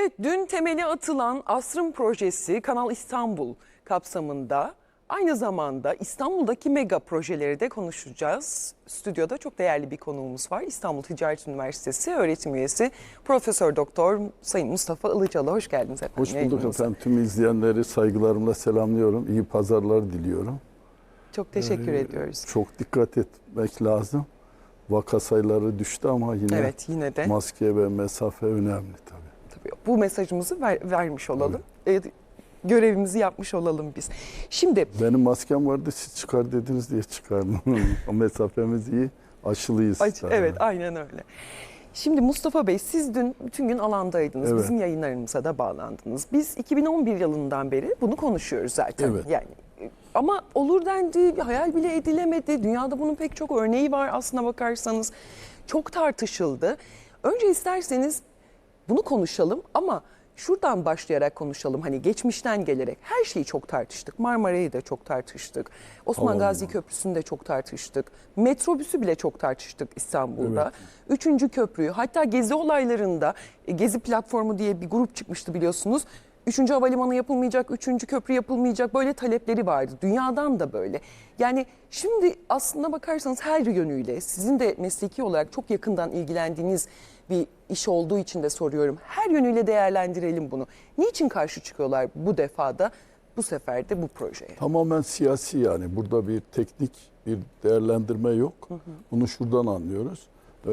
Evet dün temeli atılan Asrın projesi Kanal İstanbul kapsamında aynı zamanda İstanbul'daki mega projeleri de konuşacağız. Stüdyoda çok değerli bir konuğumuz var. İstanbul Ticaret Üniversitesi öğretim üyesi Profesör Doktor Sayın Mustafa Ilıcalı. Hoş geldiniz efendim. Hoş bulduk yayınımıza. efendim. Tüm izleyenleri saygılarımla selamlıyorum. İyi pazarlar diliyorum. Çok teşekkür Ee, ediyoruz. Çok dikkat etmek lazım. Vaka sayıları düştü ama yine Evet yine de maske ve mesafe önemli tabii. Bu mesajımızı ver- vermiş olalım. Ee, görevimizi yapmış olalım biz. Şimdi Benim maskem vardı siz çıkar dediniz diye çıkardım. o mesafemiz iyi. Aşılıyız. Aç- tabii. evet aynen öyle. Şimdi Mustafa Bey siz dün bütün gün alandaydınız. Evet. Bizim yayınlarımıza da bağlandınız. Biz 2011 yılından beri bunu konuşuyoruz zaten. Evet. Yani e, ama olur dendi, hayal bile edilemedi. Dünyada bunun pek çok örneği var aslına bakarsanız. Çok tartışıldı. Önce isterseniz bunu konuşalım ama şuradan başlayarak konuşalım. Hani geçmişten gelerek her şeyi çok tartıştık. Marmara'yı da çok tartıştık. Osman Havalimanı. Gazi Köprüsü'nü de çok tartıştık. Metrobüsü bile çok tartıştık İstanbul'da. Üçüncü köprüyü hatta gezi olaylarında e, Gezi platformu diye bir grup çıkmıştı biliyorsunuz. Üçüncü havalimanı yapılmayacak, üçüncü köprü yapılmayacak böyle talepleri vardı. Dünyadan da böyle. Yani şimdi aslında bakarsanız her yönüyle sizin de mesleki olarak çok yakından ilgilendiğiniz bir iş olduğu için de soruyorum. Her yönüyle değerlendirelim bunu. Niçin karşı çıkıyorlar bu defada, bu sefer de bu projeye? Tamamen siyasi yani. Burada bir teknik bir değerlendirme yok. Bunu şuradan anlıyoruz.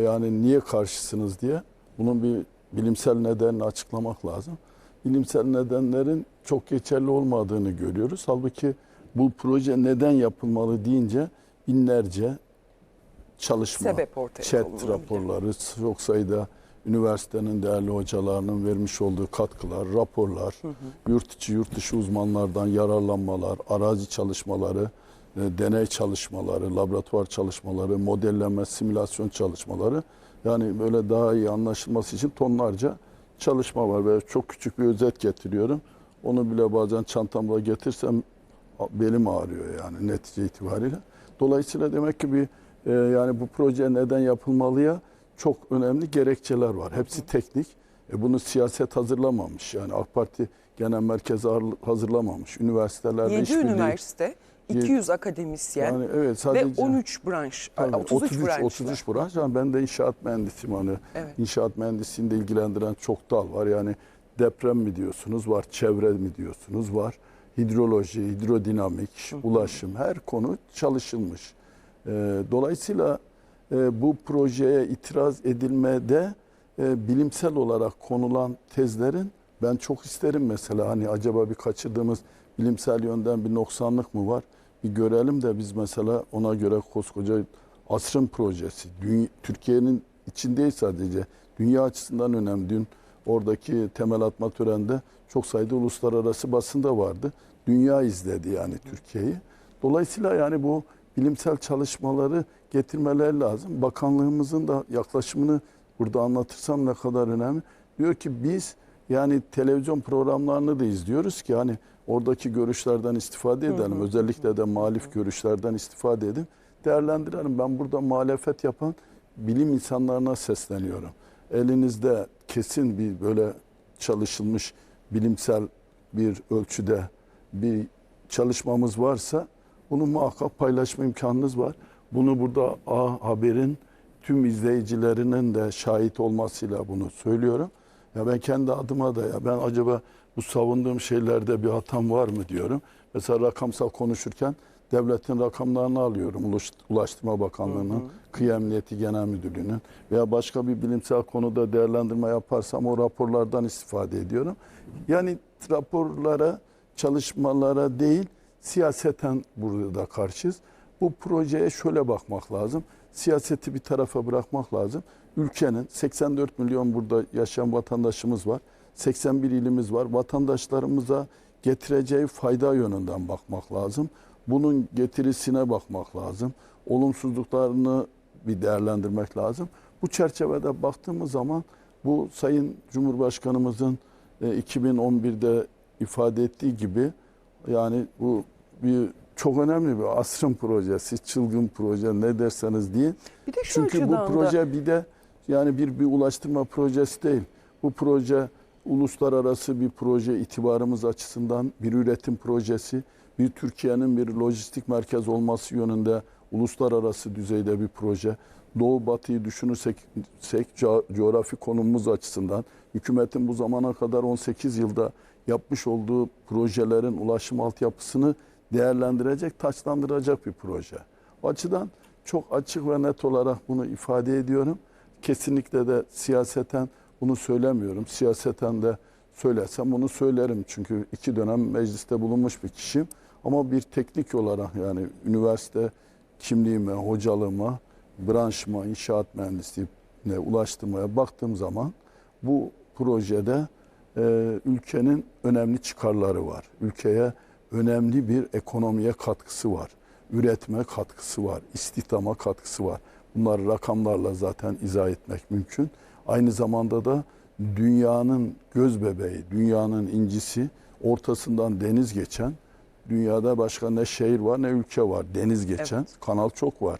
Yani niye karşısınız diye bunun bir bilimsel nedenini açıklamak lazım. Bilimsel nedenlerin çok geçerli olmadığını görüyoruz. Halbuki bu proje neden yapılmalı deyince binlerce çalışma, Sebep ortaya chat raporları, çok sayıda üniversitenin değerli hocalarının vermiş olduğu katkılar, raporlar, yurt içi yurt dışı uzmanlardan yararlanmalar, arazi çalışmaları, e, deney çalışmaları, laboratuvar çalışmaları, modelleme, simülasyon çalışmaları yani böyle daha iyi anlaşılması için tonlarca çalışma var ve çok küçük bir özet getiriyorum. Onu bile bazen çantamda getirsem belim ağrıyor yani netice itibariyle. Dolayısıyla demek ki bir e, yani bu proje neden yapılmalıya çok önemli gerekçeler var. Hepsi teknik. E, bunu siyaset hazırlamamış. Yani AK Parti Genel Merkezi hazırlamamış. Üniversitelerde 7 işbirliği- üniversite, 200 akademisyen Yani evet ve sadece 13 branş, Tabii, 33, 33 branş 33 var. branş. Yani ben de inşaat mühendisiyim hani. Evet. İnşaat mühendisliğinde ilgilendiren çok dal var. Yani deprem mi diyorsunuz var, çevre mi diyorsunuz var. Hidroloji, hidrodinamik, ulaşım her konu çalışılmış. Ee, dolayısıyla e, bu projeye itiraz edilmede e, bilimsel olarak konulan tezlerin ben çok isterim mesela hani acaba bir kaçırdığımız bilimsel yönden bir noksanlık mı var? Bir görelim de biz mesela ona göre koskoca asrın projesi. Türkiye'nin içindeyiz sadece. Dünya açısından önemli. Dün oradaki temel atma töreninde çok sayıda uluslararası basında vardı. Dünya izledi yani Türkiye'yi. Dolayısıyla yani bu bilimsel çalışmaları getirmeler lazım. Bakanlığımızın da yaklaşımını burada anlatırsam ne kadar önemli. Diyor ki biz yani televizyon programlarını da izliyoruz ki hani oradaki görüşlerden istifade edelim. Özellikle de muhalif görüşlerden istifade edin. Değerlendirelim. Ben burada muhalefet yapan bilim insanlarına sesleniyorum. Elinizde kesin bir böyle çalışılmış bilimsel bir ölçüde bir çalışmamız varsa bunu muhakkak paylaşma imkanınız var. Bunu burada A Haber'in tüm izleyicilerinin de şahit olmasıyla bunu söylüyorum. Ya ben kendi adıma da ya ben acaba bu savunduğum şeylerde bir hatam var mı diyorum. Mesela rakamsal konuşurken devletin rakamlarını alıyorum. Ulaş- Ulaştırma Bakanlığı'nın, Kıyı Emniyeti Genel Müdürlüğü'nün veya başka bir bilimsel konuda değerlendirme yaparsam o raporlardan istifade ediyorum. Yani raporlara, çalışmalara değil siyaseten burada karşıyız. Bu projeye şöyle bakmak lazım. Siyaseti bir tarafa bırakmak lazım. Ülkenin 84 milyon burada yaşayan vatandaşımız var. 81 ilimiz var. Vatandaşlarımıza getireceği fayda yönünden bakmak lazım. Bunun getirisine bakmak lazım. Olumsuzluklarını bir değerlendirmek lazım. Bu çerçevede baktığımız zaman bu Sayın Cumhurbaşkanımızın e, 2011'de ifade ettiği gibi yani bu bir çok önemli bir asrın projesi, çılgın proje ne derseniz deyin. Bir de şu Çünkü bu açıdan da- proje bir de yani bir bir ulaştırma projesi değil. Bu proje uluslararası bir proje itibarımız açısından bir üretim projesi, bir Türkiye'nin bir lojistik merkez olması yönünde uluslararası düzeyde bir proje. Doğu Batı'yı düşünürsek sek, co- coğrafi konumumuz açısından hükümetin bu zamana kadar 18 yılda yapmış olduğu projelerin ulaşım altyapısını değerlendirecek, taçlandıracak bir proje. O açıdan çok açık ve net olarak bunu ifade ediyorum. Kesinlikle de siyaseten bunu söylemiyorum. Siyaseten de söylesem bunu söylerim. Çünkü iki dönem mecliste bulunmuş bir kişiyim. Ama bir teknik olarak yani üniversite kimliğime, hocalığıma, branşıma, inşaat mühendisliğine ulaştırmaya baktığım zaman bu projede e, ülkenin önemli çıkarları var. Ülkeye önemli bir ekonomiye katkısı var. Üretme katkısı var. istihdama katkısı var. Bunları rakamlarla zaten izah etmek mümkün. Aynı zamanda da dünyanın göz bebeği, dünyanın incisi, ortasından deniz geçen, dünyada başka ne şehir var ne ülke var. Deniz geçen, Evet. kanal çok var.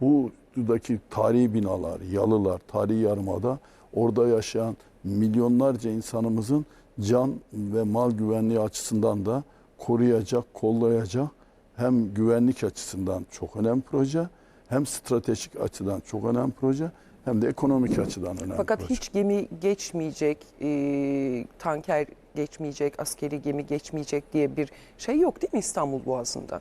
Buradaki tarihi binalar, yalılar, tarihi yarımada orada yaşayan milyonlarca insanımızın can ve mal güvenliği açısından da koruyacak, kollayacak hem güvenlik açısından çok önemli proje, hem stratejik açıdan çok önemli proje, hem de ekonomik açıdan önemli Fakat proje. hiç gemi geçmeyecek, e, tanker geçmeyecek, askeri gemi geçmeyecek diye bir şey yok değil mi İstanbul Boğazı'nda?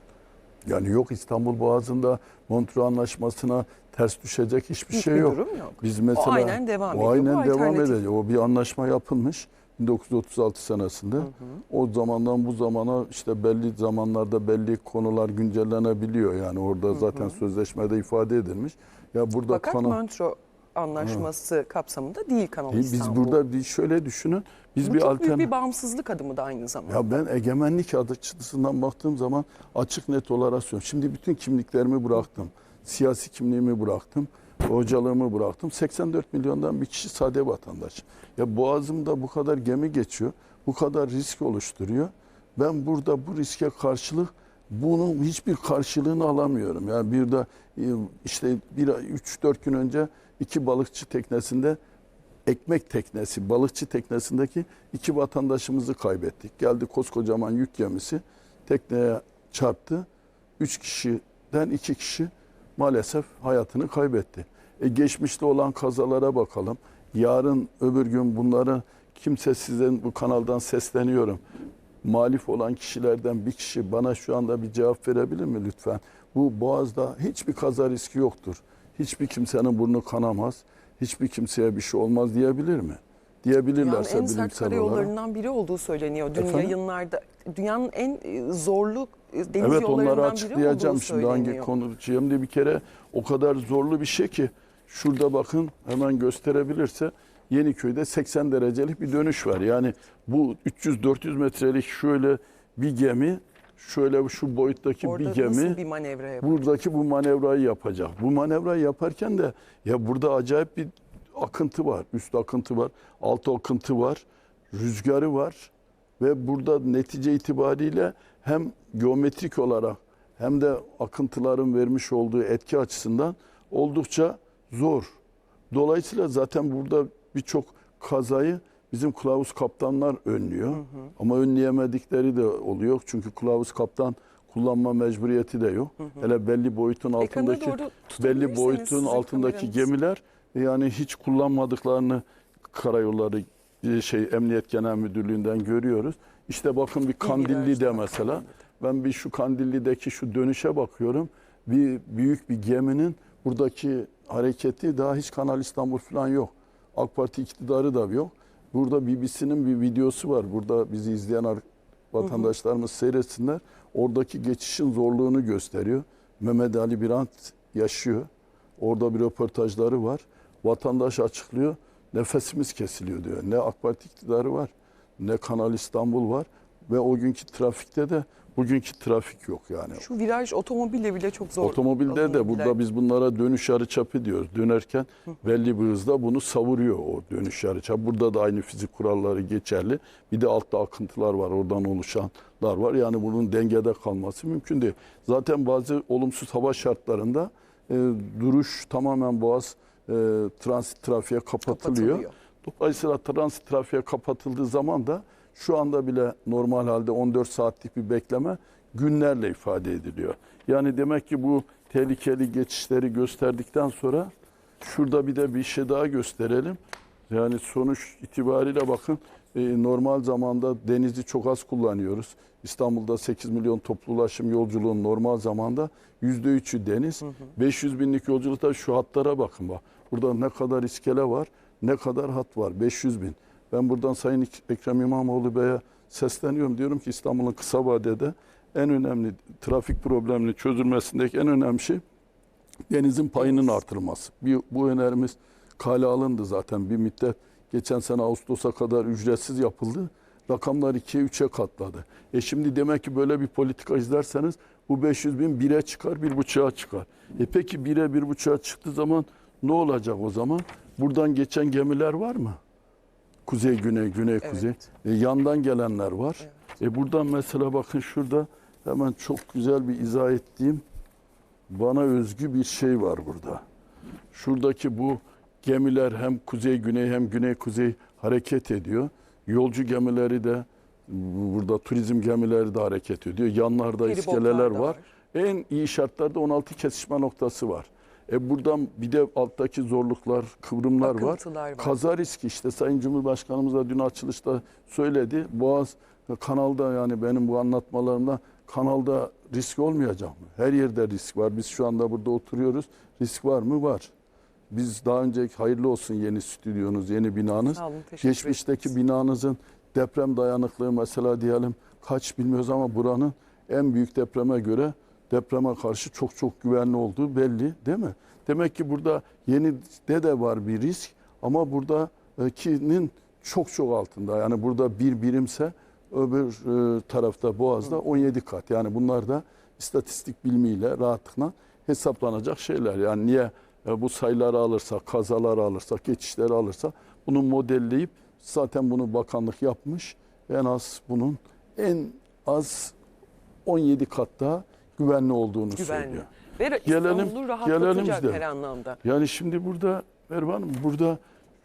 Yani yok İstanbul Boğazı'nda Montreux Anlaşması'na ters düşecek hiçbir Hiçbir şey yok. durum yok. Biz mesela o aynen devam o ediyor. aynen Bu devam ediyor. O bir anlaşma yapılmış 1936 senesinde. O zamandan bu zamana işte belli zamanlarda belli konular güncellenebiliyor. Yani orada zaten sözleşmede ifade edilmiş. Ya burada Fakat kanal Montreux Anlaşması kapsamında değil Kanal biz İstanbul. burada bir şöyle düşünün. Biz Bu bir çok büyük alternatif bir bağımsızlık adımı da aynı zamanda. ya ben egemenlik açısından baktığım zaman açık net olarak söylüyorum. Şimdi bütün kimliklerimi bıraktım. Siyasi kimliğimi bıraktım. Hocalığımı bıraktım. 84 milyondan bir kişi sade vatandaş. Ya boğazımda bu kadar gemi geçiyor. Bu kadar risk oluşturuyor. Ben burada bu riske karşılık bunun hiçbir karşılığını alamıyorum. Yani bir de e, işte bir 3-4 gün önce iki balıkçı teknesinde ekmek teknesi, balıkçı teknesindeki iki vatandaşımızı kaybettik. Geldi koskocaman yük gemisi tekneye çarptı. Üç kişiden iki kişi maalesef hayatını kaybetti. E geçmişte olan kazalara bakalım. Yarın öbür gün bunları kimse sizden bu kanaldan sesleniyorum. Malif olan kişilerden bir kişi bana şu anda bir cevap verebilir mi lütfen? Bu Boğaz'da hiçbir kaza riski yoktur. Hiçbir kimsenin burnu kanamaz. Hiçbir kimseye bir şey olmaz diyebilir mi? Dünyanın Diyebilirlerse en sert bilimsel karayollarından biri olduğu söyleniyor. Dün Efendim? yayınlarda dünyanın en e, zorlu e, deniz Evet onları yollarından biri açıklayacağım olduğu şimdi hangi konuşacağım diye bir kere o kadar zorlu bir şey ki şurada bakın hemen gösterebilirse Yeniköy'de 80 derecelik bir dönüş var. Yani bu 300-400 metrelik şöyle bir gemi şöyle şu boyuttaki Orada bir gemi bir manevra buradaki bu manevrayı yapacak. Bu manevrayı yaparken de ya burada acayip bir akıntı var. Üst akıntı var, alt akıntı var, rüzgarı var ve burada netice itibariyle hem geometrik olarak hem de akıntıların vermiş olduğu etki açısından oldukça zor. Dolayısıyla zaten burada birçok kazayı bizim kılavuz kaptanlar önlüyor. Ama önleyemedikleri de oluyor. Çünkü kılavuz kaptan kullanma mecburiyeti de yok. Hele belli boyutun altındaki belli boyutun altındaki gemiler yani hiç kullanmadıklarını karayolları e, şey Emniyet Genel Müdürlüğü'nden görüyoruz. İşte bakın bir Kandilli'de Bilgiler mesela ben bir şu Kandilli'deki şu dönüşe bakıyorum. Bir büyük bir geminin buradaki hareketi daha hiç Kanal İstanbul falan yok. AK Parti iktidarı da yok. Burada BBC'nin bir videosu var. Burada bizi izleyen ar- vatandaşlarımız seyretsinler. Oradaki geçişin zorluğunu gösteriyor. Mehmet Ali Birant yaşıyor. Orada bir röportajları var. Vatandaş açıklıyor. Nefesimiz kesiliyor diyor. Ne AK Parti iktidarı var, ne Kanal İstanbul var ve o günkü trafikte de bugünkü trafik yok yani. Şu viraj otomobille bile çok zor. Otomobilde de burada biz bunlara dönüş yarıçapı diyoruz. Dönerken belli bir hızda bunu savuruyor o dönüş yarıçapı. Burada da aynı fizik kuralları geçerli. Bir de altta akıntılar var, oradan oluşanlar var. Yani bunun dengede kalması mümkün değil. Zaten bazı olumsuz hava şartlarında e, duruş tamamen boğaz e, transit trafiğe kapatılıyor. Kapatılıyor. Dolayısıyla transit trafiğe kapatıldığı zaman da şu anda bile normal halde 14 saatlik bir bekleme günlerle ifade ediliyor. Yani demek ki bu tehlikeli geçişleri gösterdikten sonra şurada bir de bir şey daha gösterelim. Yani sonuç itibariyle bakın e, normal zamanda denizi çok az kullanıyoruz. İstanbul'da 8 milyon toplu ulaşım yolculuğun normal zamanda %3'ü deniz. 500 binlik yolculukta şu hatlara bakın bak. Burada ne kadar iskele var, ne kadar hat var. 500 bin. Ben buradan Sayın Ekrem İmamoğlu Bey'e sesleniyorum. Diyorum ki İstanbul'un kısa vadede en önemli trafik probleminin çözülmesindeki en önemli şey denizin payının artırılması. Bir, bu önerimiz kale alındı zaten bir müddet. Geçen sene Ağustos'a kadar ücretsiz yapıldı. Rakamlar 2'ye 3'e katladı. E şimdi demek ki böyle bir politika izlerseniz bu 500 bin 1'e çıkar, 1,5'a çıkar. E peki 1'e 1,5'a çıktığı zaman ne olacak o zaman? Buradan geçen gemiler var mı? Kuzey, güney, güney, kuzey. E, yandan gelenler var. E buradan mesela bakın şurada hemen çok güzel bir izah ettiğim bana özgü bir şey var burada. Şuradaki bu gemiler hem kuzey güney hem güney kuzey hareket ediyor. Yolcu gemileri de burada turizm gemileri de hareket ediyor. Yanlarda Feribotlar iskeleler da var. var. En iyi şartlarda 16 kesişme noktası var. E buradan bir de alttaki zorluklar, kıvrımlar var. Akıntılar var. Kaza riski işte Sayın Cumhurbaşkanımız da dün açılışta söyledi. Boğaz kanalda yani benim bu anlatmalarımda kanalda risk olmayacak mı? Her yerde risk var. Biz şu anda burada oturuyoruz. Risk var mı? Var. Biz daha önce hayırlı olsun yeni stüdyonuz, yeni binanız. Sağ olun, Geçmişteki ederiz. binanızın deprem dayanıklığı mesela diyelim kaç bilmiyoruz ama buranın en büyük depreme göre depreme karşı çok çok güvenli olduğu belli değil mi? Demek ki burada yeni de de var bir risk ama buradakinin çok çok altında. Yani burada bir birimse öbür e, tarafta Boğaz'da 17 kat. Yani bunlar da istatistik bilmiyle rahatlıkla hesaplanacak şeyler. Yani niye e, bu sayıları alırsak, kazaları alırsak, geçişleri alırsak bunu modelleyip zaten bunu bakanlık yapmış. En az bunun en az 17 kat daha güvenli olduğunu Güvenli. söylüyor. Ve Gelelim- gelelim de. her anlamda. Yani şimdi burada Merve Hanım burada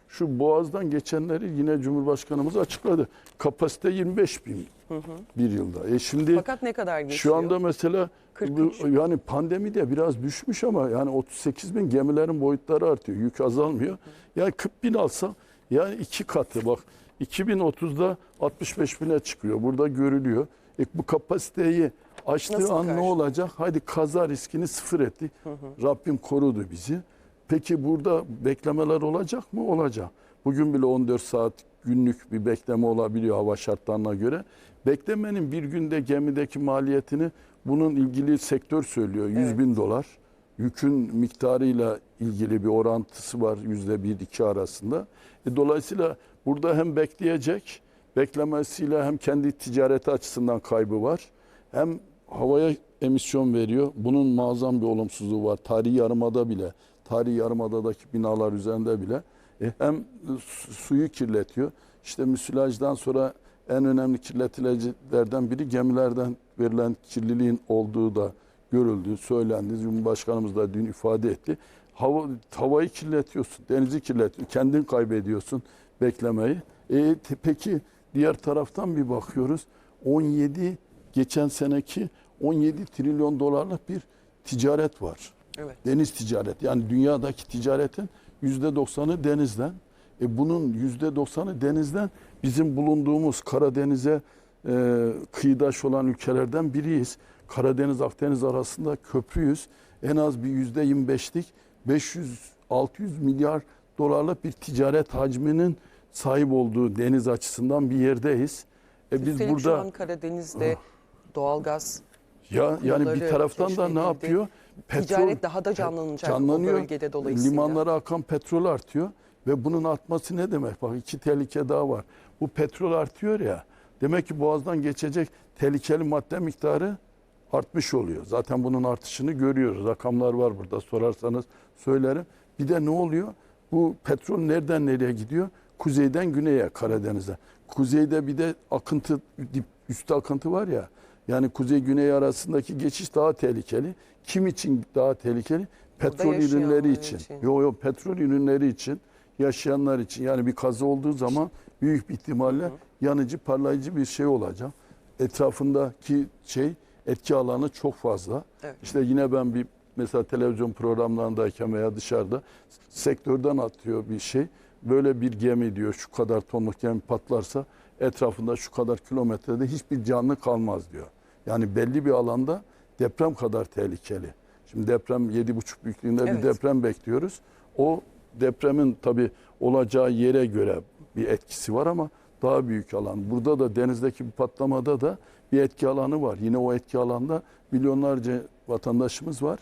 şu boğazdan geçenleri yine Cumhurbaşkanımız açıkladı. Kapasite 25 bin bir yılda. E şimdi Fakat ne kadar geçiyor? şu anda mesela 43. bu, yani pandemi de biraz düşmüş ama yani 38 bin gemilerin boyutları artıyor. Yük azalmıyor. Yani 40 bin alsa yani iki katı bak 2030'da 65 bine çıkıyor. Burada görülüyor. E, bu kapasiteyi açtığı Nasıl an ne olacak? Haydi kaza riskini sıfır ettik. Rabbim korudu bizi. Peki burada beklemeler olacak mı? Olacak. Bugün bile 14 saat günlük bir bekleme olabiliyor hava şartlarına göre. Beklemenin bir günde gemideki maliyetini bunun ilgili sektör söylüyor. 100 Evet. bin dolar. Yükün miktarıyla ilgili bir orantısı var yüzde bir iki arasında. E, dolayısıyla burada hem bekleyecek, beklemesiyle hem kendi ticareti açısından kaybı var. Hem havaya emisyon veriyor. Bunun muazzam bir olumsuzluğu var. Tarihi yarımada bile, tarihi yarımadadaki binalar üzerinde bile. E, hem su- suyu kirletiyor. İşte müsilajdan sonra en önemli kirleticilerden biri gemilerden verilen kirliliğin olduğu da görüldü, söylendi. Cumhurbaşkanımız da dün ifade etti. Hava, havayı kirletiyorsun, denizi kirletiyorsun, kendin kaybediyorsun beklemeyi. E, te- peki diğer taraftan bir bakıyoruz. 17 geçen seneki 17 trilyon dolarlık bir ticaret var. Evet. Deniz ticareti. Yani dünyadaki ticaretin %90'ı denizden. E bunun %90'ı denizden bizim bulunduğumuz Karadeniz'e e, kıyıdaş olan ülkelerden biriyiz. Karadeniz Akdeniz arasında köprüyüz. En az bir %25'lik 500-600 milyar dolarlık bir ticaret hacminin sahip olduğu deniz açısından bir yerdeyiz. E biz Üstelik şu burada an Karadeniz'de doğalgaz, ya yani bir taraftan da ne yapıyor? ticaret daha da canlanacak canlanıyor. o bölgede dolayısıyla. Limanlara akan petrol artıyor ve bunun artması ne demek? Bak iki tehlike daha var. Bu petrol artıyor ya. Demek ki boğazdan geçecek tehlikeli madde miktarı artmış oluyor. Zaten bunun artışını görüyoruz. Rakamlar var burada sorarsanız söylerim. Bir de ne oluyor? Bu petrol nereden nereye gidiyor? Kuzeyden güneye Karadeniz'e. Kuzeyde bir de akıntı, üstte akıntı var ya. Yani kuzey güney arasındaki geçiş daha tehlikeli. Kim için daha tehlikeli? Petrol ürünleri için. için. Yok yok petrol ürünleri için. yaşayanlar için. Yani bir kaza olduğu zaman büyük bir ihtimalle yanıcı parlayıcı bir şey olacak. Etrafındaki şey etki alanı çok fazla. Evet. İşte yine ben bir mesela televizyon programlarındayken veya dışarıda sektörden atıyor bir şey. Böyle bir gemi diyor şu kadar tonluk gemi patlarsa etrafında şu kadar kilometrede hiçbir canlı kalmaz diyor. Yani belli bir alanda deprem kadar tehlikeli. Şimdi deprem 7,5 büyüklüğünde Evet. bir deprem bekliyoruz. O depremin tabii olacağı yere göre bir etkisi var ama daha büyük alan. Burada da denizdeki bir patlamada da bir etki alanı var. Yine o etki alanda milyonlarca vatandaşımız var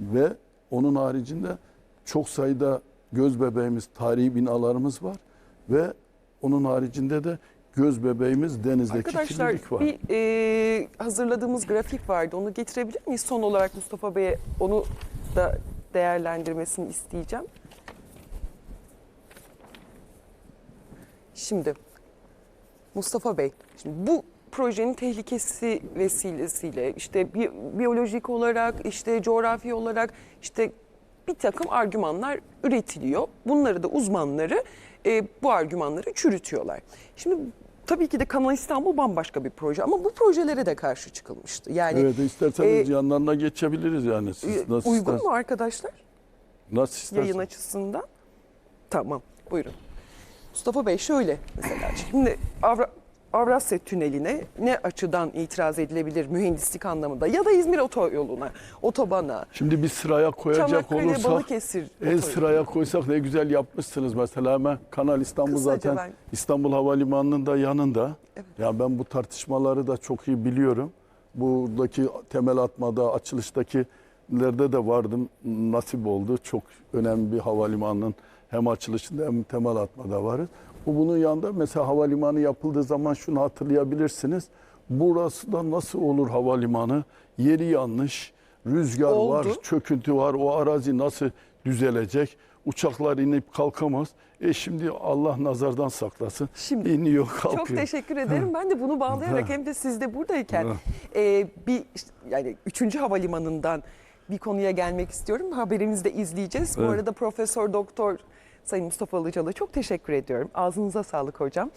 ve onun haricinde çok sayıda göz bebeğimiz, tarihi binalarımız var ve onun haricinde de göz bebeğimiz denizdeki Arkadaşlar kirlilik var. bir e, hazırladığımız grafik vardı. Onu getirebilir miyiz? Son olarak Mustafa Bey'e onu da değerlendirmesini isteyeceğim. Şimdi Mustafa Bey, şimdi bu projenin tehlikesi vesilesiyle işte bi- biyolojik olarak, işte coğrafi olarak işte bir takım argümanlar üretiliyor. Bunları da uzmanları e, bu argümanları çürütüyorlar. Şimdi tabii ki de Kanal İstanbul bambaşka bir proje ama bu projelere de karşı çıkılmıştı. Yani Evet isterseniz e, yanlarına geçebiliriz yani. e, Siz nasıl uygun isterseniz. mu arkadaşlar? Nasıl isterseniz. yayın açısından. Tamam, buyurun. Mustafa Bey şöyle mesela şimdi Avra, Avrasya Tüneli'ne ne açıdan itiraz edilebilir mühendislik anlamında ya da İzmir otoyoluna, otobana, Şimdi bir sıraya koyacak Çanakkale, olursak Balıkesir en otoyolu. sıraya koysak ne güzel yapmışsınız mesela hemen Kanal İstanbul Kısaca zaten ben- İstanbul Havalimanı'nın da yanında. Evet. Ya ben bu tartışmaları da çok iyi biliyorum. Buradaki temel atmada açılıştakilerde de vardım. Nasip oldu. Çok önemli bir havalimanının hem açılışında hem temel atmada varız. Bu bunun yanında mesela havalimanı yapıldığı zaman şunu hatırlayabilirsiniz. Burası da nasıl olur havalimanı? Yeri yanlış, rüzgar Oldu. var, çöküntü var. O arazi nasıl düzelecek? Uçaklar inip kalkamaz. E şimdi Allah nazardan saklasın. Şimdi iniyor kalkıyor. Çok teşekkür ederim. Ben de bunu bağlayarak hem de siz de buradayken e, bir yani 3. havalimanından bir konuya gelmek istiyorum. Haberimizi de izleyeceğiz. Bu Evet. arada Profesör Doktor Sayın Mustafa Ilıcalı çok teşekkür ediyorum. Ağzınıza sağlık hocam.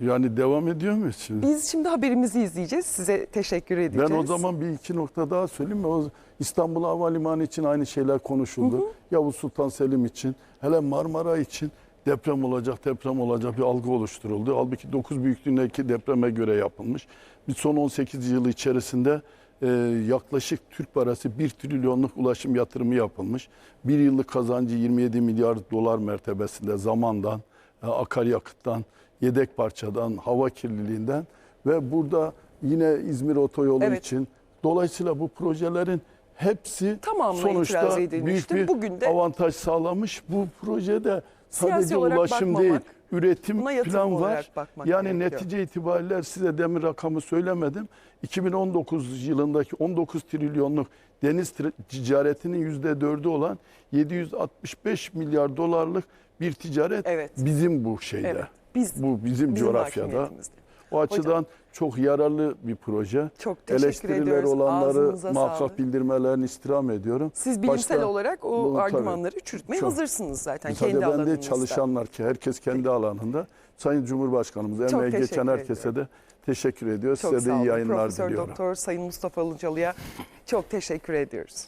Yani devam ediyor muyuz şimdi? Biz şimdi haberimizi izleyeceğiz. Size teşekkür edeceğiz. Ben o zaman bir iki nokta daha söyleyeyim mi? O İstanbul Havalimanı için aynı şeyler konuşuldu. Yavuz Sultan Selim için, hele Marmara için deprem olacak, deprem olacak bir algı oluşturuldu. Halbuki 9 büyüklüğündeki depreme göre yapılmış. Bir son 18 yılı içerisinde e, yaklaşık Türk parası 1 trilyonluk ulaşım yatırımı yapılmış. Bir yıllık kazancı 27 milyar dolar mertebesinde zamandan, e, akaryakıttan, yedek parçadan, hava kirliliğinden ve burada yine İzmir Otoyolu Evet. için dolayısıyla bu projelerin hepsi Tamamına sonuçta büyük bir Bugün de- avantaj sağlamış. Bu projede sadece ulaşım bakmamak, değil, üretim buna yatırım plan var. olarak bakmak Yani gerekiyor. netice itibariyle size demin rakamı söylemedim. 2019 yılındaki 19 trilyonluk deniz tri- ticaretinin %4'ü olan 765 milyar dolarlık bir ticaret Evet. bizim bu şeyde. Evet, biz- bu bizim, bizim coğrafyada. hakimiyetimizde. O açıdan çok yararlı bir proje. Çok teşekkür Eleştiriler ediyoruz. olanları Ağzınıza muhakkak sağlık. bildirmelerini istirham ediyorum. Siz bilimsel Başta olarak o bu tabii, argümanları çürütmeye çok. hazırsınız zaten Müsaade kendi ben de alanınızda. çalışanlar ki herkes kendi alanında. Sayın Cumhurbaşkanımız emeği geçen herkese de teşekkür ediyor. Çok Size de iyi yayınlar Profesör diliyorum. Doktor Sayın Mustafa Ilıcalı'ya çok teşekkür ediyoruz.